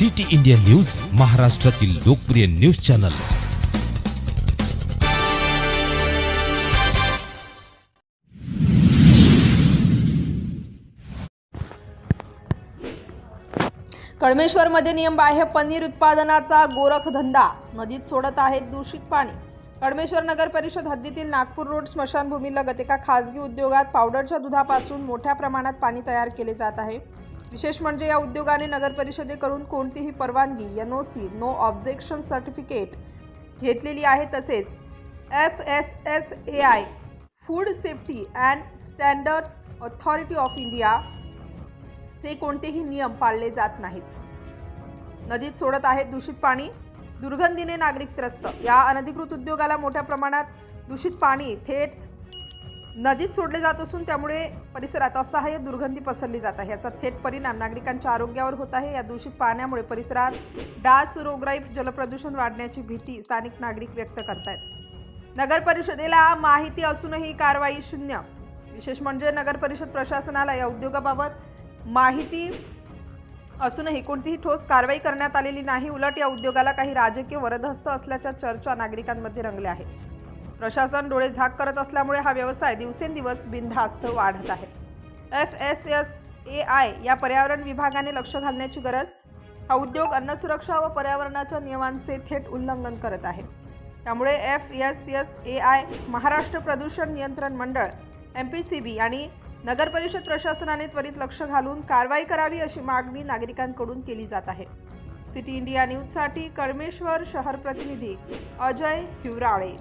City India news महाराष्ट्रातील लोकप्रिय news channel. कडमेश्वरमध्ये नियम बाह्य पनीर उत्पादनाचा गोरखधंदा नदीत सोडत आहेत दूषित पाणी. कडमेश्वर नगर परिषद हद्दीतील नागपूर रोड स्मशानभूमीलगत एका खासगी उद्योगात पावडरच्या दुधापासून मोठ्या प्रमाणात पाणी तयार केले जात आहे. विशेष म्हणजे या उद्योगाने नगर परिषदेकडून कोणतीही परवानगी N O C no objection certificate घेतलेली आहे. तसेच F S S A I food safety and standards authority of India चे कोणतेही नियम पाळले जात नाहीत. नदीत सोडत आहेत दूषित पाणी दुर्गंधीने नागरिक त्रस्त. या अनधिकृत उद्योगाला मोठ्या प्रमाणात दूषित पाणी थेट नदीत सोडले जात असून त्यामुळे परिसरात असहाय्य दुर्गंधी पसरली जात आहे. याचा थेट परिणाम नागरिकांच्या आरोग्यावर होत आहे. या दूषित पाण्यामुळे परिसरात डास रोगराई जलप्रदूषण वाढण्याची भीती स्थानिक नागरिक व्यक्त करतायत. नगर परिषदेला माहिती असूनही कारवाई शून्य. विशेष म्हणजे नगर परिषद प्रशासनाला या उद्योगाबाबत माहिती असूनही कोणतीही ठोस कारवाई करण्यात आलेली नाही. उलट या उद्योगाला काही राजकीय वरदहस्त असल्याच्या चर्चा नागरिकांमध्ये रंगल्या आहेत. प्रशासन डोळे झाक करत असल्यामुळे हा व्यवसाय दिवसेंदिवस बिनधास्त वाढत आहे. F S S A I या पर्यावरण विभागाने लक्ष घालण्याची गरज हा उद्योग अन्न सुरक्षा व पर्यावरणाच्या नियमांचे थेट उल्लंघन करत आहे. त्यामुळे F S S A I Maharashtra प्रदूषण नियंत्रण मंडळ एम पी सी बी आणि नगर परिषद प्रशासनाने त्वरित लक्ष घालून कारवाई करावी अशी मागणी नागरिकांकडून केली जात आहे. सिटी इंडिया न्यूजसाठी कळमेश्वर शहर प्रतिनिधी अजय हिवराळे.